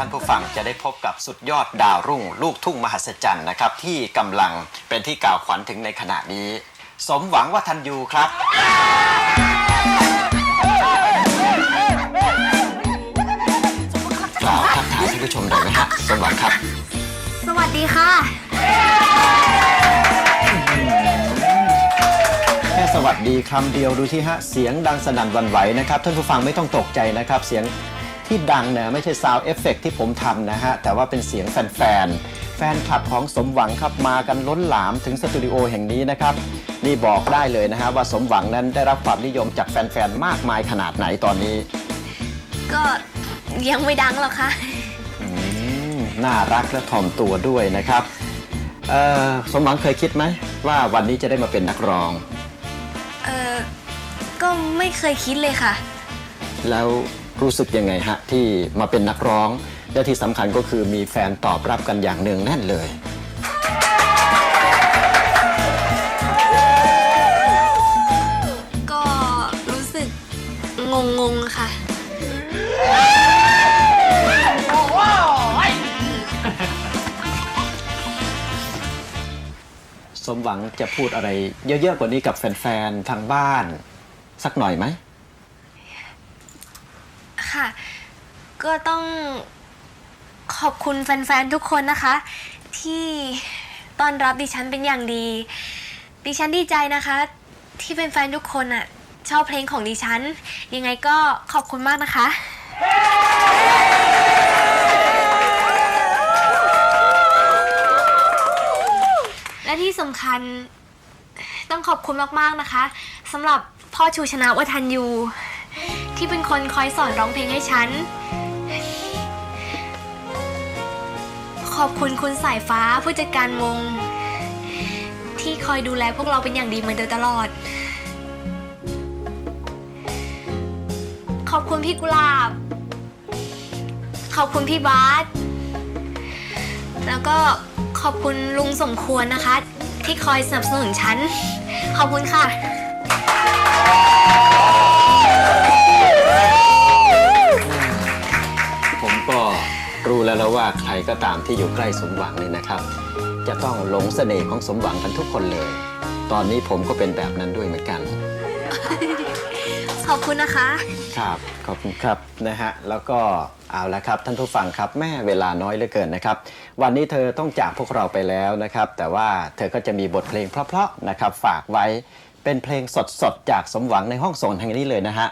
ท่านผู้ฟังจะได้พบกับสุดยอดดาวรุ่ง ลูกทุ่งมหัศจรรย์นะครับ ที่กำลังเป็นที่กล่าวขวัญถึงในขณะนี้ สมหวังว่าทันยูครับ กล่าวทักทายท่านผู้ชมหน่อยไหมฮะสมหวังครับ สวัสดีค่ะ แค่สวัสดีคำเดียวดูที่ฮะ เสียงดังสนั่นหวันไหวนะครับ ท่านผู้ฟังไม่ต้องตกใจนะครับ เสียง ที่ดังเนี่ยไม่ใช่ซาวเอฟเฟกที่ผมทำนะฮะ แต่ว่าเป็นเสียงแฟนๆแฟนคลับของสมหวังครับมากันล้นหลามถึงสตูดิโอแห่งนี้นะครับ นี่บอกได้เลยนะฮะว่าสมหวังนั้นได้รับความนิยมจากแฟนๆมากมายขนาดไหนตอนนี้ ก็ยังไม่ดังหรอกค่ะอืมน่ารักและถ่อมตัวด้วยนะครับเอ่อสมหวังเคยคิดไหมว่าวันนี้จะได้มาเป็นนักร้อง เออก็ไม่เคยคิดเลยค่ะ แล้ว รู้สึกยังไงฮะที่มาเป็นนักร้อง และที่สำคัญก็คือมีแฟนตอบรับกันอย่างเนืองแน่นเลย ก็รู้สึกงงงๆค่ะ สมหวังจะพูดอะไรเยอะๆกว่านี้กับแฟนๆทางบ้าน สักหน่อยไหม ค่ะ ก็ต้องขอบคุณแฟนๆ ทุกคนนะคะ ที่ต้อนรับดิฉันเป็นอย่างดี ดิฉันดีใจนะคะ ที่แฟนๆ ทุกคนอะชอบเพลงของดิฉัน ยังไงก็ขอบคุณมากนะคะ และที่สำคัญต้องขอบคุณมากๆนะคะสำหรับพ่อชูชนะวัฒนยู ที่เป็นคนคอยสอนร้องเพลงให้ฉัน ขอบคุณคุณสายฟ้าผู้จัดการวง ที่คอยดูแลพวกเราเป็นอย่างดีมาโดยตลอด ขอบคุณพี่กุหลาบ ขอบคุณพี่บาสแล้วก็ขอบคุณลุงสมควรนะคะ ที่คอยสนับสนุนฉัน ขอบคุณค่ะ แล้วแล้วว่าใครก็ตามที่อยู่ใกล้สมหวังเนี่ยนะครับ จะต้องหลงเสน่ห์ของสมหวังกันทุกคนเลย ตอนนี้ผมก็เป็นแบบนั้นด้วยเหมือนกัน ขอบคุณนะคะ ครับ ขอบคุณครับนะฮะ แล้วก็เอาละครับ ท่านผู้ฟังครับแม่เวลาน้อยเหลือเกินนะครับ วันนี้เธอต้องจากพวกเราไปแล้วนะครับ แต่ว่าเธอก็จะมีบทเพลงเพราะๆนะครับ ฝากไว้เป็นเพลงสดๆจากสมหวังในห้องส่งแห่งนี้เลยนะฮะ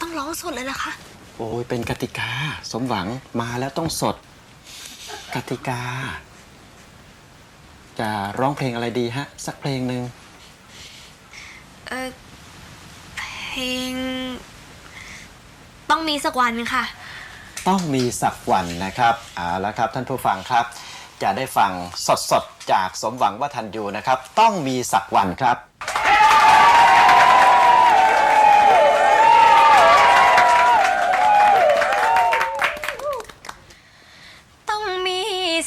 ต้องร้องสดเลยนะคะ โอ้ยเป็นกติกา สมหวังมาแล้วต้องสด กติกา จะร้องเพลงอะไรดีฮะ สักเพลงหนึ่งเออเพลง ต้องมีสักวันค่ะ ต้องมีสักวันนะครับเอาละครับท่านผู้ฟังครับ จะได้ฟังสดๆ จากสมหวังว่าทันยูนะครับ ต้องมีสักวันครับ ต้องมี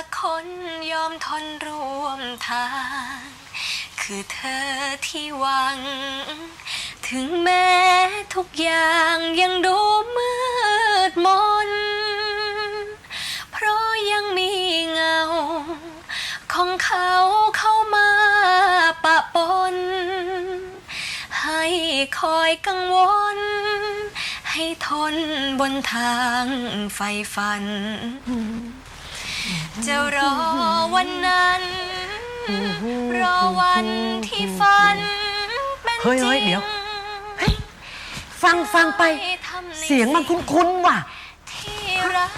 สักคนยอมทนร่วมทาง คือเธอที่หวัง ถึงแม้ทุกอย่างยังดูมืดมน เพราะยังมีเงา ของเขาเข้ามาปะปน ให้คอยกังวล ให้ทนบนทางไฟฟัน จะรอวันนั้น รอวันที่ฝันเป็นเฮ้ยจเฮ้ริยงเดี๋ยว ฟังฟังไป เสียงมันคุ้นๆว่ะ ที่รัก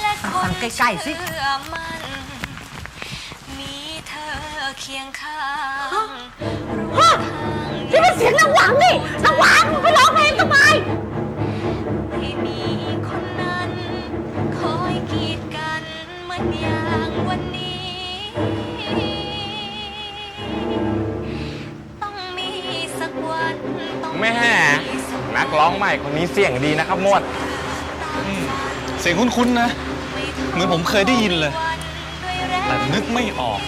และคฟันงใกล้ๆสิ เชื่อมันมีเธอเคียงข้างฮะนี่มันเสียงนางหวังนี่นางหวังไปร้องเพลงทำไมไม่ คนนี้เสียงดีนะครับหมวด เสียงคุ้นๆนะ เหมือนผมเคยได้ยินเลย แต่นึกไม่ออก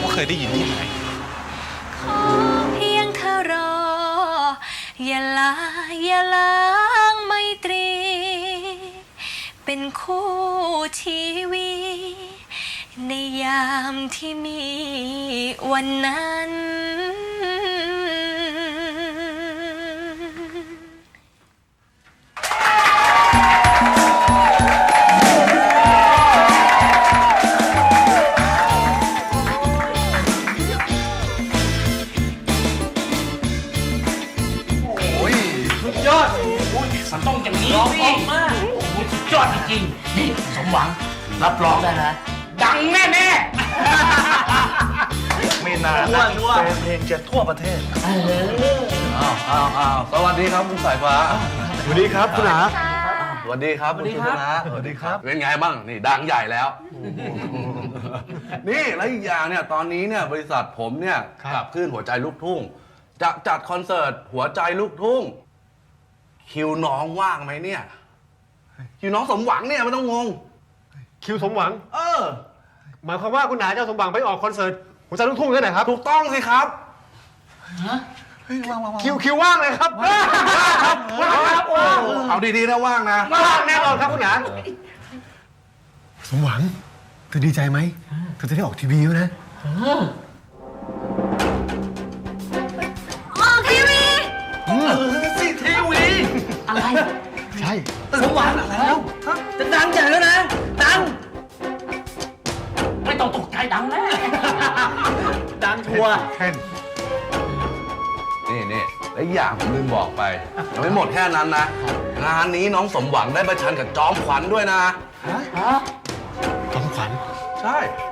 ว่าเคยได้ยินที่ไหน ขอเพียงเธอรอ อย่าลาอย่าล้างไมตรี เป็นคู่ชีวิตในยามที่มีวันนั้น ยอดมันต้องอย่างนี้สิมากสุดยอดจริงๆนี่สมหวังรับรองได้นะ ดังแน่แน่ไม่นานนะแฟนเพลงจะทั่วประเทศอ้าวอ้าวอ้าวสวัสดีครับคุณสายฟ้าสวัสดีครับคุณหาสวัสดีครับคุณชนะสวัสดีครับ เป็นไงบ้างนี่ดังใหญ่แล้ว นี่แล้วอีกอย่างเนี่ยตอนนี้เนี่ยบริษัทผมเนี่ยครับ กับคลื่นหัวใจลูกทุ่ง จะจัดคอนเสิร์ตหัวใจลูกทุ่ง คิวน้องว่างไหมเนี่ย คิวน้องสมหวังเนี่ยไม่ต้องงง คิวสมหวัง เออ หมายความว่าคุณหาเจ้าสมหวังไปออกคอนเสิร์ตหัวใจลูกทุ่งนั่นแหละครับ ถูกต้องสิครับ คิวคิวว่างเลยครับว่างครับว่างครับว่างเอาดีๆนะว่างนะ ว่างแน่นอนครับคุณหาสมหวังเธอดีใจไหมเธอจะได้ออกทีวีแล้วนะ ออกทีวีสิทีวี อะไร ใช่สมหวังแล้วจะดังใหญ่แล้วนะ ดัง ไม่ต้องตกใจดังแน่ดังทัวร์แค่นนี่นี่และอีกอย่างผมลืมบอกไปยังไม่หมดแค่นั้นนะ งานนี้น้องสมหวังได้ประชันกับจอมขวัญด้วยนะจอมขวัญ ใช่เ